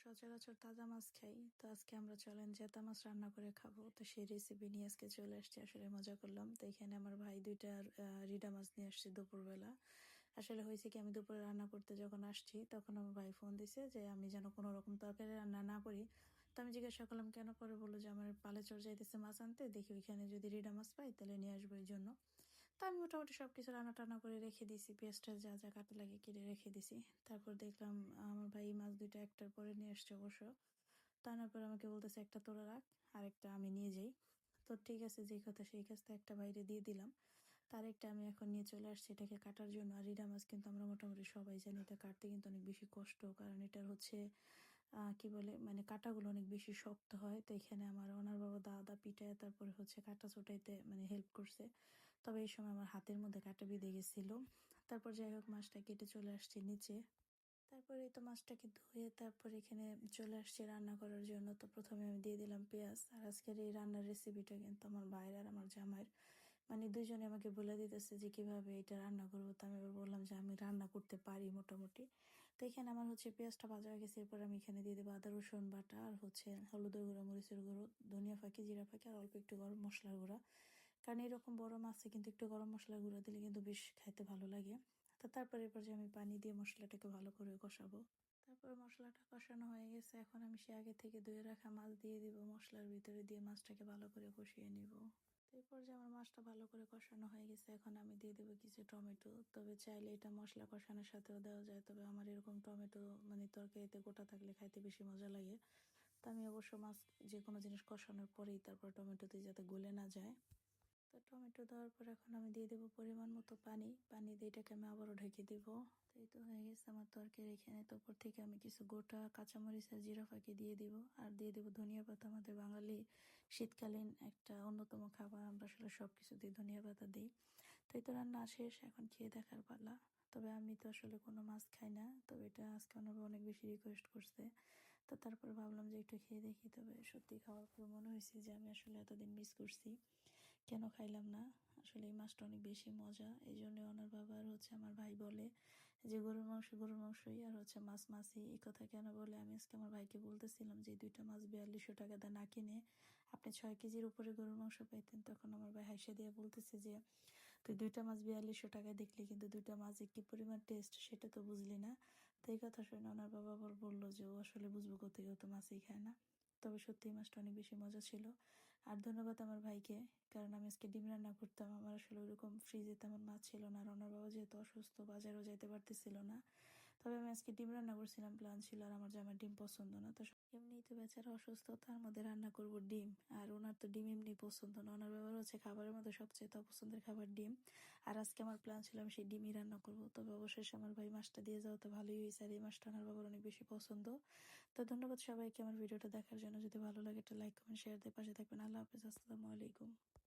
সচরাচর তাজা মাছ খাই। তো আজকে আমরা চলেন জেতা মাছ রান্না করে খাব। তো সেই রেসিপি নিয়ে আজকে চলে আসছি, আসলে মজা করলাম। তো এখানে আমার ভাই দুইটা রিডা মাছ নিয়ে আসছে দুপুরবেলা। আসলে হয়েছে কি, আমি দুপুরে রান্না করতে যখন আসছি, তখন আমার ভাই ফোন দিছে যে, আমি যেন কোনো রকম তরকারি রান্না না করি। তো আমি জিজ্ঞাসা করলাম, কেন পরে বলল যে, আমার পালে চড় যাইতেছে মাছ আনতে, দেখি ওইখানে যদি রিডা মাছ পাই, তাহলে নিয়ে আসব এই জন্য। তো আমি মোটামুটি সব কিছু রান্না টান্না করে রেখে দিছি পেঁয়াজটা যা যা কাটা লাগে কেটে রেখে দিছি তারপর দেখলাম, আমার ভাই মাছ দুইটা একটার পরে নিয়ে আসছে অবশ্য। টানার পর আমাকে বলতেছে, একটা তোরা রাখ আর একটা আমি নিয়ে যাই। তো ঠিক আছে যে কথা সেই কাজটা একটা বাইরে দিয়ে দিলাম। তার একটা আমি এখন নিয়ে চলে আসছি এটাকে কাটার জন্য। আর রিডা মাছ কিন্তু আমরা মোটামুটি সবাই জানি, এটা কাটতে কিন্তু অনেক বেশি কষ্ট। কারণ এটার হচ্ছে কি বলে মানে কাটাগুলো অনেক বেশি শক্ত হয়। তো এখানে আমার ওনার বাবা দাদা পিটায় তারপরে হচ্ছে কাটা ছোটাইতে মানে হেল্প করছে। তবে এই সময় আমার হাতের মধ্যে কাটা বিঁধে গেছিল। তারপর যাই হোক মাছটা কেটে চলে আসছে নিচে। তারপরে তো মাছটাকে ধুয়ে তারপর এখানে চলে আসছে রান্না করার জন্য। তো প্রথমে আমি দিয়ে দিলাম পেঁয়াজ। আর আজকের এই রান্নার রেসিপিটা কিন্তু আমার ভাইয়ের আর আমার জামাইয়ের। মানে দুজনে আমাকে বলে দিতেছে যে, কীভাবে এটা রান্না করব? তো আমি এবার বললাম যে, আমি রান্না করতে পারি মোটামুটি। তো আমার হচ্ছে পেঁয়াজটা ভাজা হয়ে গেছে, এরপর আমি এখানে দিয়ে দেবো আদা, রসুন, বাটা আর হচ্ছে হলুদের গুঁড়া, মরিচের গুঁড়ো, ধনিয়া ফাঁকি, জিরা ফাঁকি আর অল্প একটু গরম মশলার গুঁড়া। কারণ এরকম বড় মাছে কিন্তু একটু গরম মশলার গুঁড়া দিলে কিন্তু বেশ খাইতে ভালো লাগে। তো তারপরে এরপর যে আমি পানি দিয়ে মশলাটাকে ভালো করে কষাবো। তারপর মশলাটা কষানো হয়ে গেছে, এখন আমি সে আগে থেকে ধুয়ে রাখা মাছ দিয়ে দিব, মশলার ভিতরে দিয়ে মাছটাকে ভালো করে কষিয়ে নিব। তো যে আমার মাছটা ভালো করে কষানো হয়ে গেছে, এখন আমি দিয়ে দেবো কিছু টমেটো। তবে চাইলে এটা মশলা কষানোর সাথেও দেওয়া যায়, তবে আমার এরকম টমেটো মানে তরকারিতে গোটা থাকলে খাইতে বেশি মজা লাগে। তো আমি অবশ্য মাছ যে কোনো জিনিস কষানোর পরেই তারপর টমেটোতে যাতে গলে না যায়। তো টমেটো দেওয়ার পর এখন আমি দিয়ে দেবো পরিমাণ মতো পানি। পানি দিয়ে এটাকে আমি আবারও ঢেকে দেব। তো এই তো হয়ে গেছে আমার তরকারি এখানে। তো উপর থেকে আমি কিছু গোটা কাঁচামরিচ আর জিরা ফাঁকি দিয়ে দিব। আর দিয়ে দেবো ধনিয়া পাতা। আমাদের বাঙালি শীতকালীন একটা অন্যতম খাবার। আমরা আসলে সব কিছুতেই ধনিয়া পাতা দিই। তো এই তো রান্না শেষ। এখন খেয়ে দেখার পালা। তবে আমি তো আসলে কোনো মাছ খাই না। তবে এটা আজকে ওনারা অনেক বেশি রিকোয়েস্ট করছে। তো তারপর ভাবলাম যে একটু খেয়ে দেখি। তবে সত্যি খাওয়ার পর মনে হয়েছে যে আমি আসলে এতদিন মিস করছি। কেন খাইলাম না? আসলে এই মাছটা অনেক বেশি মজা। এই জন্য ওনার বাবা আর হচ্ছে আমার ভাই বলে যে, গরুর মাংস, গরুর মাংসই। আর হচ্ছে মাছ, মাছই। এই কথা কেন বলে? আমি আজকে আমার ভাইকে বলতেছিলাম যে, দুইটা মাছ বিয়াল্লিশশো টাকা দা না কিনে আপনি ছয় কেজির উপরে গরুর মাংস পাইতেন। তখন আমার ভাই হাসে দিয়ে বলতেছে যে, তুই দুইটা মাছ বিয়াল্লিশশো টাকায় দেখলি, কিন্তু দুইটা মাছ কি পরিমাণ টেস্ট সেটা তো বুঝলি না। তো এই কথা শুনে ওনার বাবা বলল যে, ও আসলে বুঝব কোথায় ও তো মাছই খায় না। তবে সত্যি মাছটা অনেক বেশি মজা ছিল। আর ধন্যবাদ আমার ভাইকে, কারণ আমি আজকে ডিম রান্না করতাম। আমার আসলে ওইরকম ফ্রিজে তেমন মাছ ছিল না আর ওনার বাবা যেহেতু অসুস্থ, বাজারেও যেতে পারতেছিল না। তবে আমি আজকে ডিম রান্না করছিলাম, প্ল্যান ছিল আর আমার জামার ডিম পছন্দ না। তো এমনিই তো বেচারা অসুস্থ তার মধ্যে রান্না করব ডিম। আর ওনার তো ডিম এমনি পছন্দ না। ওনার ব্যাপার হচ্ছে খাবারের মধ্যে সবচেয়ে অপছন্দের খাবার ডিম। আর আজকে আমার প্ল্যান ছিল আমি সেই ডিমই রান্না করব। তবে অবশেষে আমার ভাই মাছটা দিয়ে যাওয়া তো ভালোই হয়েছে আর এই মাছটা ওনার বাবার অনেক বেশি পছন্দ। তো ধন্যবাদ সবাইকে আমার ভিডিওটা দেখার জন্য। যদি ভালো লাগে একটা লাইক কমেন্ট শেয়ার দিয়ে পাশে থাকবেন। আল্লাহ হাফিজ। আসসালামু আলাইকুম।